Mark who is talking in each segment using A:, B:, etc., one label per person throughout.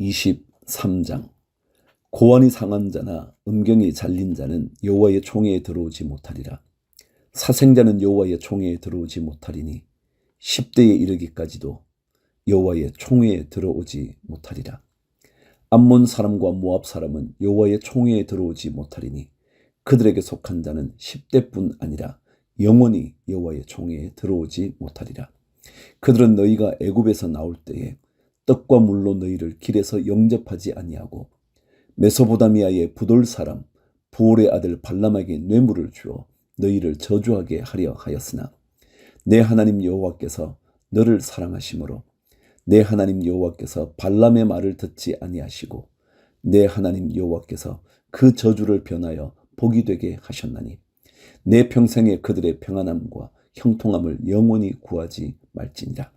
A: 23장 고환이 상한 자나 음경이 잘린 자는 여호와의 총회에 들어오지 못하리라. 사생자는 여호와의 총회에 들어오지 못하리니 10대에 이르기까지도 여호와의 총회에 들어오지 못하리라. 암몬 사람과 모압 사람은 여호와의 총회에 들어오지 못하리니 그들에게 속한 자는 10대뿐 아니라 영원히 여호와의 총회에 들어오지 못하리라. 그들은 너희가 애굽에서 나올 때에 떡과 물로 너희를 길에서 영접하지 아니하고 메소보다미아의 부돌 사람 부올의 아들 발람에게 뇌물을 주어 너희를 저주하게 하려 하였으나 내 하나님 여호와께서 너를 사랑하심으로 내 하나님 여호와께서 발람의 말을 듣지 아니하시고 내 하나님 여호와께서 그 저주를 변하여 복이 되게 하셨나니 내 평생에 그들의 평안함과 형통함을 영원히 구하지 말지니라.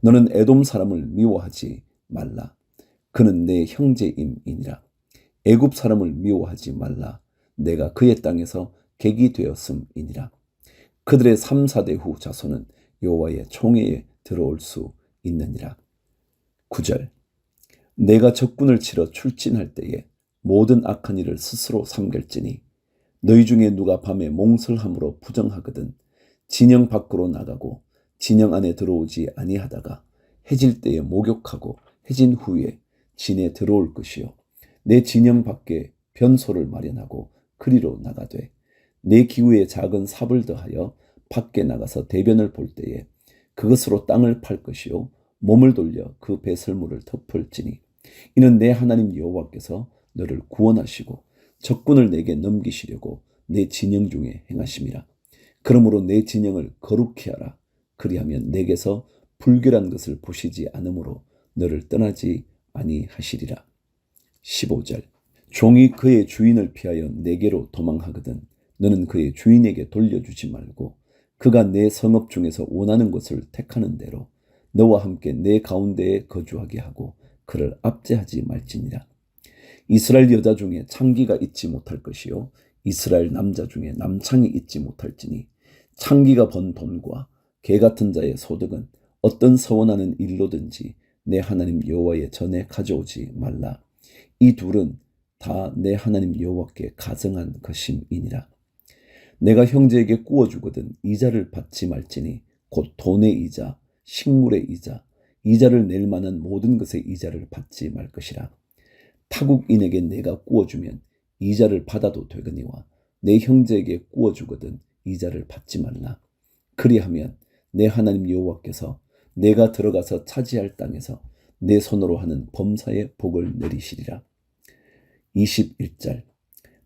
A: 너는 에돔 사람을 미워하지 말라. 그는 내 형제임이니라. 애굽 사람을 미워하지 말라. 내가 그의 땅에서 객이 되었음이니라. 그들의 3, 4대 후 자손은 여호와의 총회에 들어올 수 있느니라. 9절 내가 적군을 치러 출진할 때에 모든 악한 일을 스스로 삼갈지니 너희 중에 누가 밤에 몽설함으로 부정하거든 진영 밖으로 나가고 진영 안에 들어오지 아니하다가 해질 때에 목욕하고 해진 후에 진에 들어올 것이요. 내 진영 밖에 변소를 마련하고 그리로 나가되 내 기후에 작은 삽을 더하여 밖에 나가서 대변을 볼 때에 그것으로 땅을 팔 것이요. 몸을 돌려 그 배설물을 덮을지니 이는 내 하나님 여호와께서 너를 구원하시고 적군을 내게 넘기시려고 내 진영 중에 행하심이라. 그러므로 내 진영을 거룩히 하라 그리하면 내게서 불결한 것을 보시지 않으므로 너를 떠나지 아니하시리라. 15절 종이 그의 주인을 피하여 내게로 도망하거든 너는 그의 주인에게 돌려주지 말고 그가 내 성읍 중에서 원하는 것을 택하는 대로 너와 함께 내 가운데에 거주하게 하고 그를 압제하지 말지니라. 이스라엘 여자 중에 창기가 있지 못할 것이요 이스라엘 남자 중에 남창이 있지 못할지니 창기가 번 돈과 개 같은 자의 소득은 어떤 서원하는 일로든지 내 하나님 여호와의 전에 가져오지 말라. 이 둘은 다 내 하나님 여호와께 가정한 것임이니라. 내가 형제에게 구워주거든 이자를 받지 말지니 곧 돈의 이자, 식물의 이자, 이자를 낼 만한 모든 것의 이자를 받지 말 것이라. 타국인에게 내가 구워주면 이자를 받아도 되거니와 내 형제에게 구워주거든 이자를 받지 말라. 그리하면 내 하나님 여호와께서 내가 들어가서 차지할 땅에서 내 손으로 하는 범사의 복을 내리시리라. 21절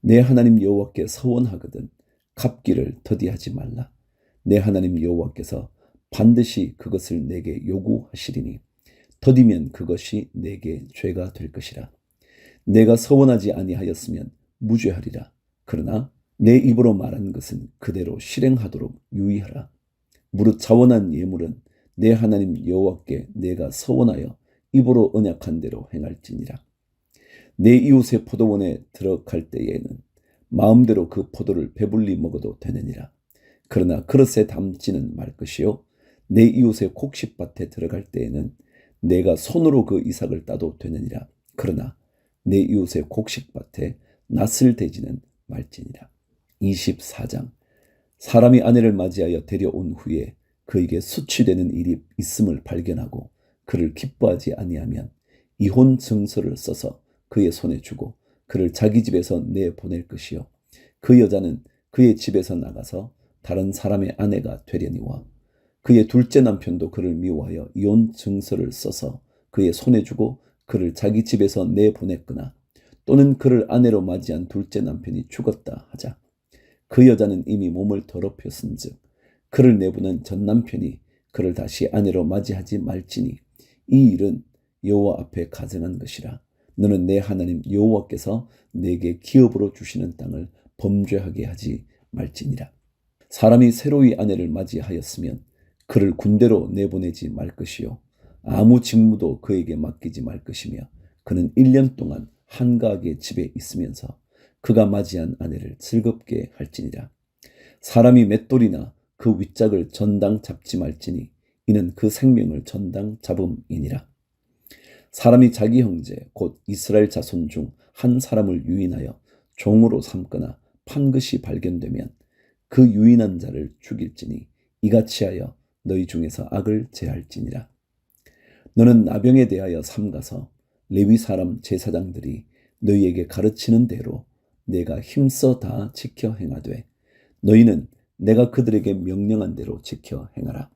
A: 내 하나님 여호와께 서원하거든 갚기를 더디하지 말라. 내 하나님 여호와께서 반드시 그것을 내게 요구하시리니 더디면 그것이 내게 죄가 될 것이라. 내가 서원하지 아니하였으면 무죄하리라. 그러나 내 입으로 말한 것은 그대로 실행하도록 유의하라. 무릇 자원한 예물은 내 하나님 여호와께 내가 서원하여 입으로 언약한 대로 행할지니라. 내 이웃의 포도원에 들어갈 때에는 마음대로 그 포도를 배불리 먹어도 되느니라. 그러나 그릇에 담지는 말 것이요 내 이웃의 곡식밭에 들어갈 때에는 내가 손으로 그 이삭을 따도 되느니라. 그러나 내 이웃의 곡식밭에 낯을 대지는 말지니라. 24장 사람이 아내를 맞이하여 데려온 후에 그에게 수치되는 일이 있음을 발견하고 그를 기뻐하지 아니하면 이혼 증서를 써서 그의 손에 주고 그를 자기 집에서 내보낼 것이요. 그 여자는 그의 집에서 나가서 다른 사람의 아내가 되려니와 그의 둘째 남편도 그를 미워하여 이혼 증서를 써서 그의 손에 주고 그를 자기 집에서 내보냈거나 또는 그를 아내로 맞이한 둘째 남편이 죽었다 하자 그 여자는 이미 몸을 더럽혔은즉 그를 내보낸 전 남편이 그를 다시 아내로 맞이하지 말지니 이 일은 여호와 앞에 가증한 것이라 너는 내 하나님 여호와께서 내게 기업으로 주시는 땅을 범죄하게 하지 말지니라. 사람이 새로이 아내를 맞이하였으면 그를 군대로 내보내지 말 것이요 아무 직무도 그에게 맡기지 말 것이며 그는 1년 동안 한가하게 집에 있으면서 그가 맞이한 아내를 즐겁게 할지니라. 사람이 맷돌이나 그 윗짝을 전당 잡지 말지니 이는 그 생명을 전당 잡음이니라. 사람이 자기 형제 곧 이스라엘 자손 중 한 사람을 유인하여 종으로 삼거나 판 것이 발견되면 그 유인한 자를 죽일지니 이같이 하여 너희 중에서 악을 제할지니라. 너는 나병에 대하여 삼가서 레위 사람 제사장들이 너희에게 가르치는 대로 내가 힘써 다 지켜 행하되 너희는 내가 그들에게 명령한 대로 지켜 행하라.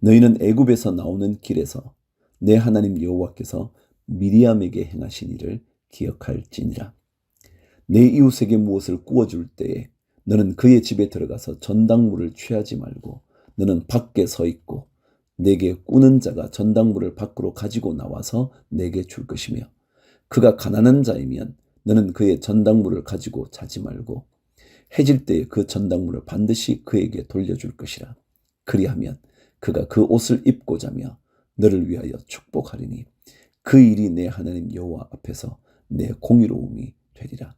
A: 너희는 애굽에서 나오는 길에서 내 하나님 여호와께서 미리암에게 행하신 일을 기억할지니라. 내 이웃에게 무엇을 구워줄 때에 너는 그의 집에 들어가서 전당물을 취하지 말고 너는 밖에 서 있고 내게 꾸는 자가 전당물을 밖으로 가지고 나와서 내게 줄 것이며 그가 가난한 자이면 너는 그의 전당물을 가지고 자지 말고 해질 때에 그 전당물을 반드시 그에게 돌려줄 것이라. 그리하면 그가 그 옷을 입고 자며 너를 위하여 축복하리니 그 일이 내 하나님 여호와 앞에서 내 공의로움이 되리라.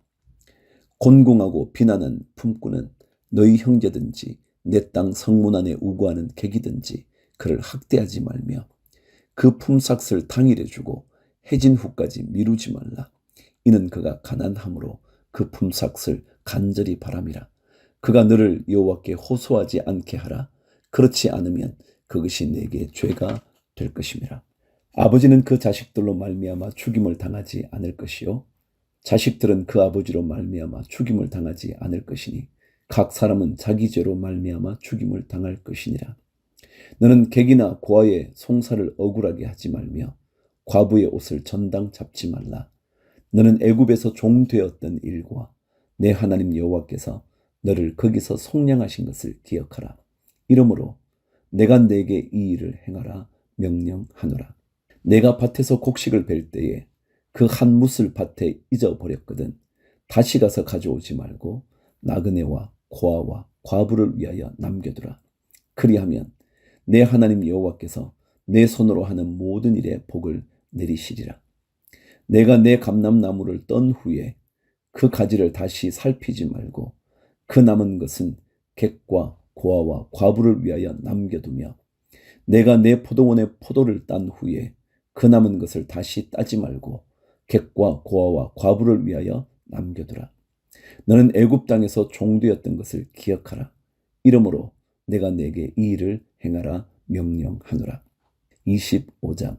A: 곤궁하고 비난한 품꾼은 너희 형제든지 내 땅 성문 안에 우구하는 객이든지 그를 학대하지 말며 그 품삯을 당일에 주고 해진 후까지 미루지 말라. 이는 그가 가난함으로 그 품삯을 간절히 바람이라. 그가 너를 여호와께 호소하지 않게 하라. 그렇지 않으면 그것이 내게 죄가 될 것임이라. 아버지는 그 자식들로 말미암아 죽임을 당하지 않을 것이요 자식들은 그 아버지로 말미암아 죽임을 당하지 않을 것이니 각 사람은 자기 죄로 말미암아 죽임을 당할 것이니라. 너는 객이나 고아의 송사를 억울하게 하지 말며 과부의 옷을 전당 잡지 말라. 너는 애굽에서 종되었던 일과 내 하나님 여호와께서 너를 거기서 속량하신 것을 기억하라. 이러므로 내가 내게 이 일을 행하라 명령하노라. 내가 밭에서 곡식을 벨 때에 그 한 무슬 밭에 잊어버렸거든. 다시 가서 가져오지 말고 나그네와 고아와 과부를 위하여 남겨두라. 그리하면 내 하나님 여호와께서 내 손으로 하는 모든 일에 복을 내리시리라. 내가 내 감람나무를 떤 후에 그 가지를 다시 살피지 말고 그 남은 것은 객과 고아와 과부를 위하여 남겨두며 내가 내 포도원의 포도를 딴 후에 그 남은 것을 다시 따지 말고 객과 고아와 과부를 위하여 남겨두라. 너는 애굽 땅에서 종되었던 것을 기억하라. 이러므로 내가 내게 이 일을 행하라 명령하노라. 25장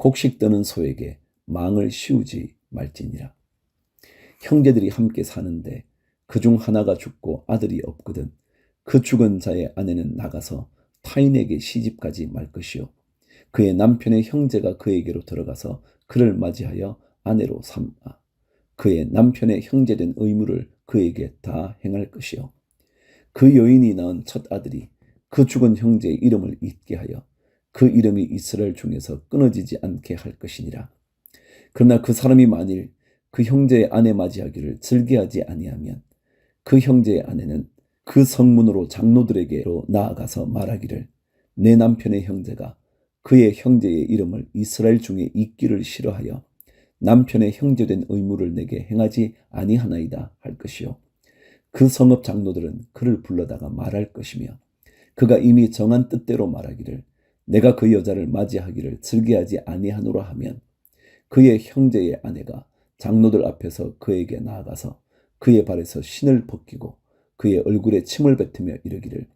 A: 곡식 떠는 소에게 망을 씌우지 말지니라. 형제들이 함께 사는데 그 중 하나가 죽고 아들이 없거든 그 죽은 자의 아내는 나가서 타인에게 시집가지 말 것이요 그의 남편의 형제가 그에게로 들어가서 그를 맞이하여 아내로 삼아 그의 남편의 형제된 의무를 그에게 다 행할 것이요 그 여인이 낳은 첫 아들이 그 죽은 형제의 이름을 잊게 하여 그 이름이 이스라엘 중에서 끊어지지 않게 할 것이니라. 그러나 그 사람이 만일 그 형제의 아내 맞이하기를 즐겨하지 아니하면 그 형제의 아내는 그 성문으로 장로들에게로 나아가서 말하기를 내 남편의 형제가 그의 형제의 이름을 이스라엘 중에 잊기를 싫어하여 남편의 형제된 의무를 내게 행하지 아니하나이다 할 것이요 그 성읍 장로들은 그를 불러다가 말할 것이며 그가 이미 정한 뜻대로 말하기를 내가 그 여자를 맞이하기를 즐겨하지 아니하노라 하면 그의 형제의 아내가 장로들 앞에서 그에게 나아가서 그의 발에서 신을 벗기고 그의 얼굴에 침을 뱉으며 이르기를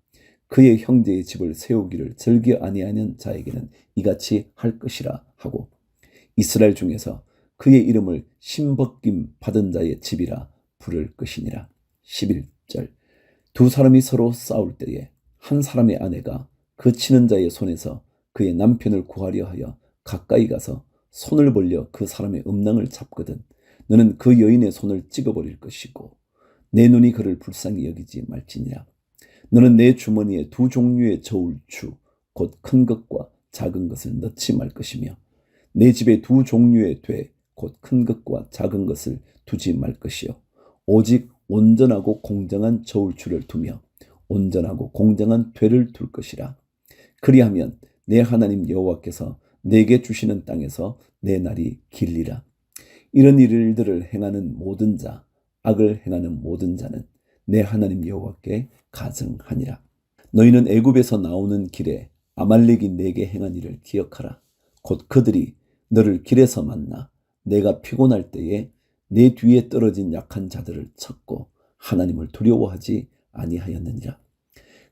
A: 그의 형제의 집을 세우기를 즐겨 아니하는 자에게는 이같이 할 것이라 하고 이스라엘 중에서 그의 이름을 신벗김 받은 자의 집이라 부를 것이니라. 11절 두 사람이 서로 싸울 때에 한 사람의 아내가 그 치는 자의 손에서 그의 남편을 구하려 하여 가까이 가서 손을 벌려 그 사람의 음낭을 잡거든 너는 그 여인의 손을 찍어버릴 것이고 내 눈이 그를 불쌍히 여기지 말지니라. 너는 내 주머니에 두 종류의 저울추 곧 큰 것과 작은 것을 넣지 말 것이며 내 집에 두 종류의 돼 곧 큰 것과 작은 것을 두지 말 것이요 오직 온전하고 공정한 저울추를 두며 온전하고 공정한 되를 둘 것이라 그리하면 내 하나님 여호와께서 내게 주시는 땅에서 내 날이 길리라. 이런 일들을 행하는 모든 자 악을 행하는 모든 자는 내 하나님 여호와께 가증하니라. 너희는 애굽에서 나오는 길에 아말렉이 내게 행한 일을 기억하라. 곧 그들이 너를 길에서 만나 내가 피곤할 때에 내 뒤에 떨어진 약한 자들을 쳤고 하나님을 두려워하지 아니하였느니라.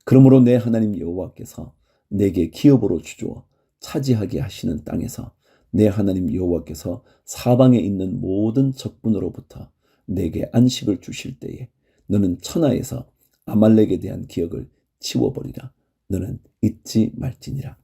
A: 그러므로 내 하나님 여호와께서 내게 기업으로 주주어 차지하게 하시는 땅에서 내 하나님 여호와께서 사방에 있는 모든 적군으로부터 내게 안식을 주실 때에 너는 천하에서 아말렉에 대한 기억을 치워버리라. 너는 잊지 말지니라.